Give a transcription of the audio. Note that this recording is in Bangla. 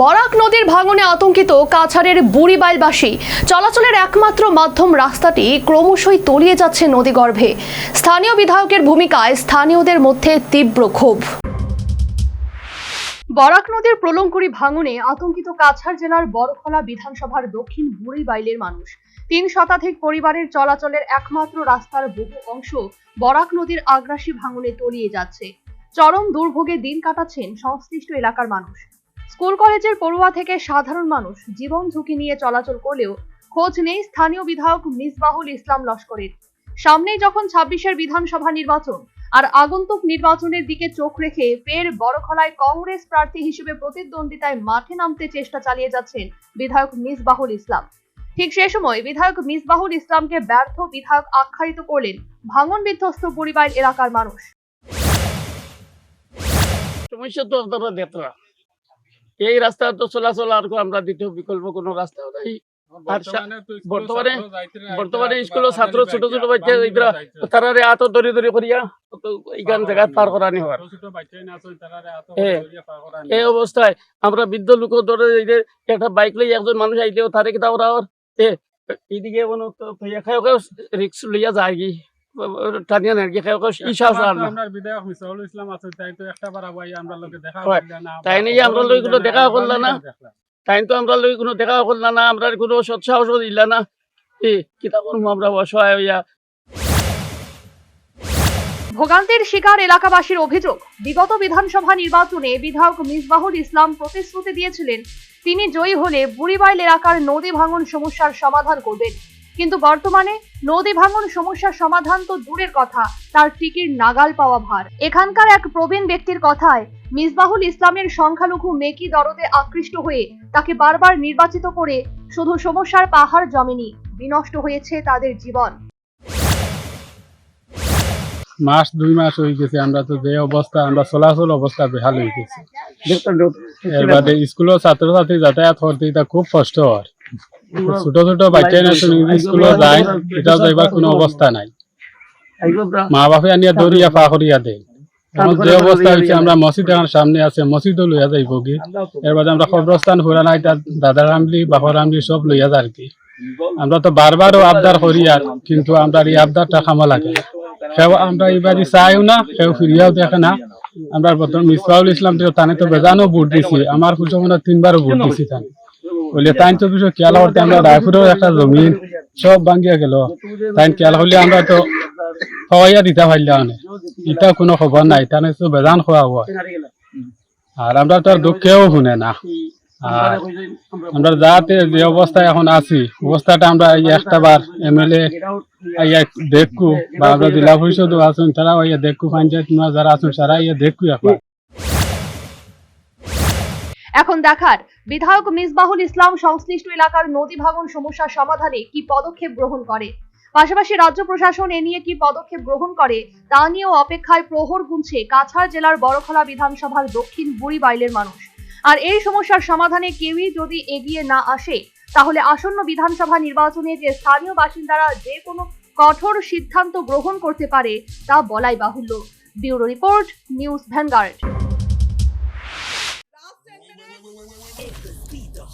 বরাক নদীর ভাঙনে আতঙ্কিত কাছাড়ের বুড়িবাইলবাসী। চলাচলের একমাত্র মাধ্যম রাস্তাটি ক্রমশই তলিয়ে যাচ্ছে নদীগর্ভে। স্থানীয় বিধায়কের ভূমিকায় স্থানীয়দের মধ্যে তীব্র ক্ষোভ। বরাক নদীর প্রলঙ্কুরি ভাঙনে আতঙ্কিত কাছাড় জেলার বড়খলা বিধানসভার দক্ষিণ বুড়িবাইলের মানুষ। তিন শতাধিক পরিবারের চলাচলের একমাত্র রাস্তার বহু অংশ বরাক নদীর আগ্রাসী ভাঙনে তলিয়ে যাচ্ছে। চরম দুর্ভোগে দিন কাটাচ্ছেন সংশ্লিষ্ট এলাকার মানুষ। স্কুল কলেজের পড়ুয়া থেকে সাধারণ মানুষ জীবন ঝুঁকি নিয়ে চলাচল করলেও খোঁজ নেই স্থানীয় বিধায়ক মিসবাহুল ইসলাম লস্করের। সামনেই যখন ছাব্বিশের বিধানসভা নির্বাচন আর আগন্তুক নির্বাচনের দিকে চোখ রেখে ফের বড়খলায় কংগ্রেস প্রার্থী হিসেবে প্রতিদ্বন্দ্বিতায় মাঠে নামতে চেষ্টা চালিয়ে যাচ্ছেন বিধায়ক মিসবাহুল ইসলাম। ঠিক সে সময় বিধায়ক মিসবাহুল ইসলামকে ব্যর্থ বিধায়ক আখ্যায়িত করলেন ভাঙন বিধ্বস্ত পরিবার এলাকার মানুষ। সমস্যা তো আপনারা এই রাস্তা তো চলাচল আর আমরা দ্বিতীয় বিকল্প কোনো রাস্তা নাই। আর বর্তমানে বর্তমানে স্কুলের ছাত্র ছোট ছোট বাচ্চা এগুলা আত করিয়া এইখান জায়গা পার করানি হওয়ার। এই অবস্থায় আমরা বৃদ্ধ লোক ধরে একটা বাইক লই একজন মানুষ আইলেও তারে কিতা ওরা ওর এ এইদিকে তো খায় খায় রিক্স লইয়া যায় কি টানিয়া না বিধায়ক মিসাউল ইসলাম আছে তাই তো একটা বার আবাই আমরা লোকে দেখা না তাই নিয়ে আমরা লোকগুলো দেখা করলা না? তাই তো আমরা লই কোনো দেখা করল না আমরা কোনো সৎসাহস দিলা না। এ কিতা করব আমরা অসহায় হইয়া। ভোগান্তির শিকার এলাকাবাসীর অভিযোগ বিগত বিধানসভা নির্বাচনে বিধায়ক মিসবাহুল ইসলাম প্রতিশ্রুতি দিয়েছিলেন তিনি জয়ী হলে বুড়িবাইল এলাকার নদী ভাঙন সমস্যার সমাধান করবেন। কিন্তু বর্তমানে নদী ভাঙন সমস্যার সমাধান তো দূরের কথা তার টিকির নাগাল পাওয়া ভার। এখানকার এক প্রবীণ ব্যক্তির কথায় মিসবাহুল ইসলামের সংখ্যালঘু মেকি দরদে আকৃষ্ট হয়ে তাকে বারবার নির্বাচিত করে শুধু সমস্যার পাহাড় জমেনি বিনষ্ট হয়েছে তাদের জীবন। মাস দুই মাস হয়ে গেছে আমরা তো যে অবস্থা আমরা চলাচল অবস্থা বেহাল হয়ে গেছে। এর বাদে স্কুলের ছাত্রছাত্রী যাতায়াত করতে এটা খুব কষ্ট হয়। ছোট ছোট বাচ্চা না স্কুলে যায় যাইবার কোনো অবস্থা নাই। মা বাপে আনিয়া দৌড়িয়া পা করিয়া দেয় যে অবস্থা হয়েছে আমরা মসজিদ এখন সামনে আছে মসজিদও লইয়া যাইব কি। এর বাদে আমরা খবরস্থান ফুরা নাই তার দাদার আমলি বাপর আমলি সব লইয়া কি আমরা তো বারবারও আবদার করি আর কিন্তু আমরা এই আবদারটা খামা লাগে। সেও আমরা এবারে চাইও না সেও ফিরিয়াও দেখে না। আমরা বর্তমান মিসবাউল ইসলাম তো তানে তো বেজানো ভোট দিছি আমার মনে তিনবারও ভোট দিছি তানে। বলে আমরা তো হওয়াইয়া দিতে পারলাম না কোনো খবর নাই তানে তো বেজান খোয়া হয় আর আমরা তো শুনে না। আর আমরা যাতে যে অবস্থায় এখন আছি অবস্থাটা আমরা একটা বার এমএলএ আইয়া দেখু, বা আমরা জেলা পরিষদও পঞ্চায়েত যারা আছেন তারা আইয়া দেখু একবার এখন দেখার, বিধায়ক মিসবাহুল ইসলাম সংশ্লিষ্ট এলাকার নদী ভাঙন সমস্যা সমাধানে কি পদক্ষেপ গ্রহণ করে? পাশাপাশি রাজ্য প্রশাসন এ নিয়ে কি পদক্ষেপ গ্রহণ করে, তা নিয়েও অপেক্ষায় প্রহর গুনছে কাছাড় জেলার বড়খলা বিধানসভার দক্ষিণ বুড়িবাইলের মানুষ। আর এই সমস্যার সমাধানে কেউই যদি এগিয়ে না আসে, তাহলে আসন্ন বিধানসভা নির্বাচনে যে স্থানীয় বাসিন্দারা যে কোনো কঠোর সিদ্ধান্ত গ্রহণ করতে পারে, তা বলাই বাহুল্য। Bureau report, News Vanguard.